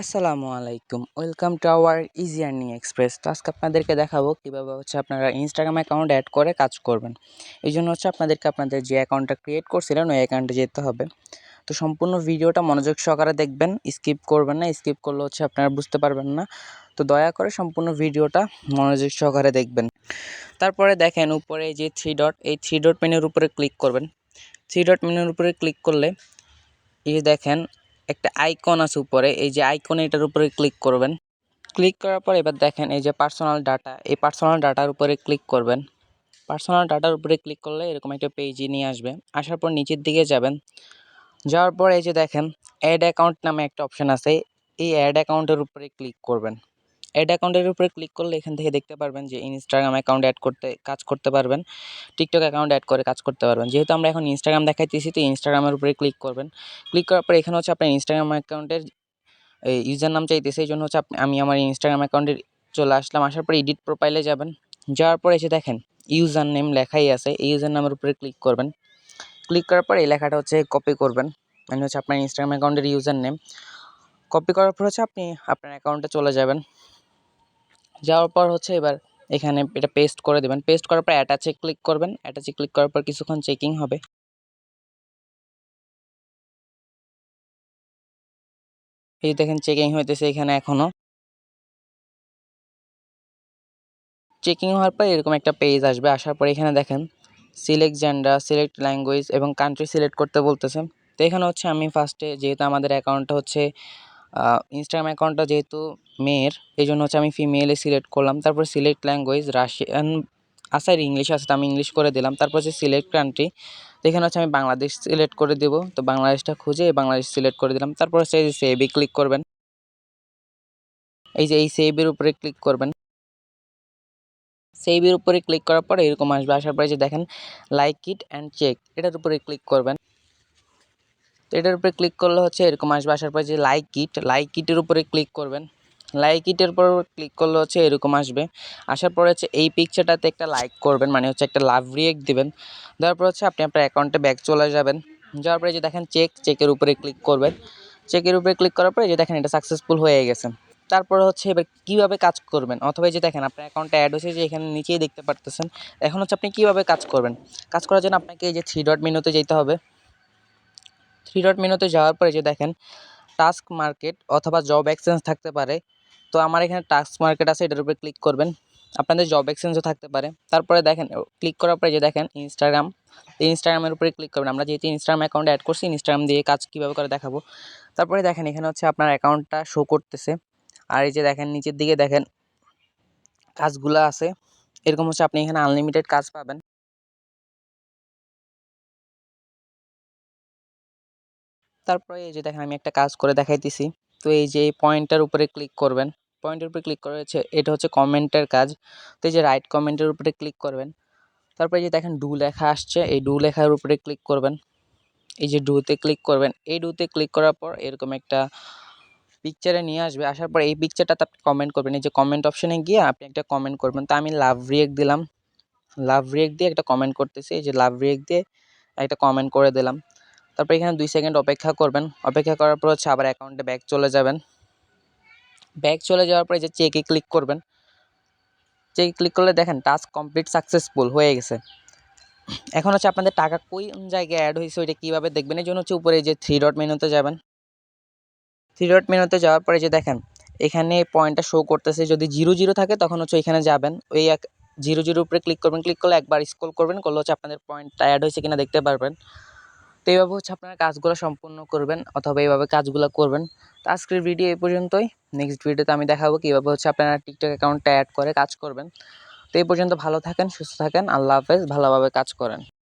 আসসালামু আলাইকুম। Welcome to our easy earning express. তো আজকে আপনাদেরকে দেখাবো কীভাবে হচ্ছে আপনারা ইনস্টাগ্রাম অ্যাকাউন্ট অ্যাড করে কাজ করবেন। এই জন্য হচ্ছে আপনাদেরকে আপনাদের যে অ্যাকাউন্টটা ক্রিয়েট করছিলেন, ওই অ্যাকাউন্টে যেতে হবে। তো সম্পূর্ণ ভিডিওটা মনোযোগ সহকারে দেখবেন স্কিপ করবেন না। স্কিপ করলে হচ্ছে আপনারা বুঝতে পারবেন না। তো দয়া করে সম্পূর্ণ ভিডিওটা মনোযোগ সহকারে দেখবেন। তারপরে দেখেন উপরে যে থ্রি ডট এই থ্রি ডট মেনুর উপরে ক্লিক করবেন। থ্রি ডট মেনুর উপরে ক্লিক করলে এই দেখেন একটা আইকন আছে উপরে, এই যে আইকনে এটার উপরে ক্লিক করবেন। ক্লিক করার পর এবার দেখেন এই যে পার্সোনাল ডাটা এই পার্সোনাল ডাটার উপরে ক্লিক করবেন। পার্সোনাল ডাটার উপরে ক্লিক করলে এরকম একটা পেজই নিয়ে আসবে। আসার পর নিচের দিকে যাবেন। যাওয়ার পর এই যে দেখেন অ্যাড অ্যাকাউন্ট নামে একটা অপশান আছে, এই অ্যাড অ্যাকাউন্টের উপরে ক্লিক করবেন। অ্যাড অ্যাকাউন্টের উপরে ক্লিক করলে এখান থেকে দেখতে পারবেন যে ইনস্টাগ্রাম অ্যাকাউন্ট অ্যাড করতে, কাজ করতে পারবেন। টিকটক অ্যাকাউন্ট অ্যাড করে কাজ করতে পারবেন। যেহেতু আমরা এখন ইনস্টাগ্রাম দেখাইতেছি, তো ইনস্টাগ্রামের উপরে ক্লিক করবেন। ক্লিক করার পর এখানে হচ্ছে আপনার ইনস্টাগ্রাম অ্যাকাউন্টের ইউজার নাম চাইতেছে, এই জন্য হচ্ছে আমি আমার ইনস্টাগ্রাম অ্যাকাউন্টে চলে আসলাম। আসার পর এডিট প্রোফাইলে যাবেন। যাওয়ার পর এসে দেখেন ইউজার নেম লেখাই আছে। এই ইউজার নামের উপরে ক্লিক করবেন। ক্লিক করার পর এই লেখাটা হচ্ছে কপি করবেন। মানে হচ্ছে আপনার ইনস্টাগ্রাম অ্যাকাউন্টের ইউজার নেম কপি করার পর হচ্ছে আপনি আপনার অ্যাকাউন্টে চলে যাবেন। যাওয়ার পর হচ্ছে এবার এখানে এটা পেস্ট করে দেবেন। পেস্ট করার পর অ্যাটাচে ক্লিক করবেন। অ্যাটাচে ক্লিক করার পর কিছুক্ষণ চেকিং হবে। এই দেখেন চেকিং হইতেছে এখানে এখনও চেকিং হওয়ার পর এরকম একটা পেজ আসবে। আসার পর এখানে দেখেন সিলেক্ট জেন্ডার সিলেক্ট ল্যাঙ্গুয়েজ এবং কান্ট্রি সিলেক্ট করতে বলতেছে। তো এখানে হচ্ছে আমি ফার্স্টে যেহেতু আমাদের অ্যাকাউন্টটা হচ্ছে ইনস্টাগ্রাম অ্যাকাউন্টটা যেহেতু মেয়ের, এই জন্য হচ্ছে আমি ফিমেলে সিলেক্ট করলাম। তারপর সিলেক্ট ল্যাঙ্গুয়েজ রাশিয়ান আসার ইংলিশ আছে আমি ইংলিশ করে দিলাম। তারপর হচ্ছে সিলেক্ট কান্ট্রি তো এখানে হচ্ছে আমি বাংলাদেশ সিলেক্ট করে দেব। তো বাংলাদেশটা খুঁজে বাংলাদেশ সিলেক্ট করে দিলাম। তারপর হচ্ছে এই যে সেভে ক্লিক করবেন। এই যে এই সেভের উপরে ক্লিক করবেন। সেভের উপরে ক্লিক করার পর এরকম আসবে। আসার পরে যে দেখেন লাইক ইট অ্যান্ড চেক এটার উপরে ক্লিক করবেন। তো এটার উপরে ক্লিক করলে হচ্ছে এরকম আসবে। আসার পর যে লাইক ইট লাইক কিটের উপরে ক্লিক করবেন। লাইক ইটের উপর ক্লিক করলে হচ্ছে এরকম আসবে। আসার পরে হচ্ছে এই পিকচারটাতে একটা লাইক করবেন মানে হচ্ছে একটা লাভ রিয়েক্ট দেবেন। দেওয়ার পর হচ্ছে আপনি আপনার অ্যাকাউন্টে ব্যাক চলে যাবেন। যাওয়ার পরে যে দেখেন চেক চেকের উপরে ক্লিক করবেন। চেকের উপরে ক্লিক করার পরে যে দেখেন এটা সাকসেসফুল হয়ে গেছে। তারপরে হচ্ছে এবার কীভাবে কাজ করবেন? অথবা যে দেখেন আপনার অ্যাকাউন্টে অ্যাড হয়েছে যে এখানে নিচেই দেখতে পারতেছেন। এখন হচ্ছে আপনি কীভাবে কাজ করবেন? কাজ করার জন্য আপনাকে এই যে থ্রি ডট মেনুতে যেতে হবে। থ্রি ডট মেনুতে যাওয়ার পরে যে দেখেন টাস্ক মার্কেট অথবা জব এক্সচেঞ্জ থাকতে পারে। তো আমার এখানে টাস্ক মার্কেট আছে, এটার উপরে ক্লিক করবেন। আপনাদের জব এক্সচেঞ্জও থাকতে পারে। তারপরে দেখেন ক্লিক করার পরে যে দেখেন ইনস্টাগ্রাম ইনস্টাগ্রামের উপরে ক্লিক করবেন। আমরা যেহেতু ইনস্টাগ্রাম অ্যাকাউন্ট অ্যাড করছি ইনস্টাগ্রাম দিয়ে কাজ কীভাবে করে দেখাবো। তারপরে দেখেন, এখানে হচ্ছে আপনার অ্যাকাউন্টটা শো করতেছে। আর এই যে দেখেন, নিচের দিকে দেখেন, কাজগুলো আছে। এরকম হচ্ছে আপনি এখানে আনলিমিটেড কাজ পাবেন। তারপরে এই যে দেখেন আমি একটা কাজ করে দেখাইতেছি। তো এই যে এই পয়েন্টটার উপরে ক্লিক করবেন। পয়েন্টের উপরে ক্লিক করে হচ্ছে এটা হচ্ছে কমেন্টের কাজ। তো এই যে রাইট কমেন্টের উপরে ক্লিক করবেন। তারপরে যে দেখেন ডু লেখা আসছে, এই ডু লেখার উপরে ক্লিক করবেন। এই যে ডুতে ক্লিক করবেন, এই ডুতে ক্লিক করার পর এরকম একটা পিকচারে নিয়ে আসবে। আসার পর এই পিকচারটাতে আপনি কমেন্ট করবেন। এই যে কমেন্ট অপশানে গিয়ে আপনি একটা কমেন্ট করবেন। তো আমি লাভ রিয়েক্ট দিলাম। লাভ রিয়েক্ট দিয়ে একটা কমেন্ট করতেছি। এই যে লাভ রিয়েক্ট দিয়ে একটা কমেন্ট করে দিলাম। তারপর এখানে দুই সেকেন্ড অপেক্ষা করবেন। অপেক্ষা করার পর হচ্ছে আবার অ্যাকাউন্টে ব্যাক চলে যাবেন। ব্যাক চলে যাওয়ার পরে যে চেকে ক্লিক করবেন। চেকে ক্লিক করলে দেখেন টাস্ক কমপ্লিট সাকসেসফুল হয়ে গেছে। এখন হচ্ছে আপনাদের টাকা কোন জায়গায় অ্যাড হয়েছে ওইটা কীভাবে দেখবেন? এই জন্য হচ্ছে উপরে যে থ্রি ডট মেনুতে যাবেন। থ্রি ডট মেনুতে যাওয়ার পরে যে দেখেন, এখানে পয়েন্টটা শো করতেছে যদি জিরো জিরো থাকে তখন হচ্ছে এখানে যাবেন। ওই এক জিরো জিরোর উপরে ক্লিক করবেন। ক্লিক করলে একবার স্ক্রল করবেন। করলে হচ্ছে আপনাদের পয়েন্টটা অ্যাড হয়েছে কিনা দেখতে পারবেন। তো এইভাবে হচ্ছে আপনারা কাজগুলো সম্পূর্ণ করবেন অথবা এইভাবে কাজগুলো করবেন। তো আজকের ভিডিও এই পর্যন্তই। নেক্সট ভিডিওতে আমি দেখাবো কীভাবে হচ্ছে আপনারা টিকটক অ্যাকাউন্টটা অ্যাড করে কাজ করবেন। তো এই পর্যন্ত ভালো থাকেন, সুস্থ থাকেন, আল্লাহ হাফেজ, ভালোভাবে কাজ করেন।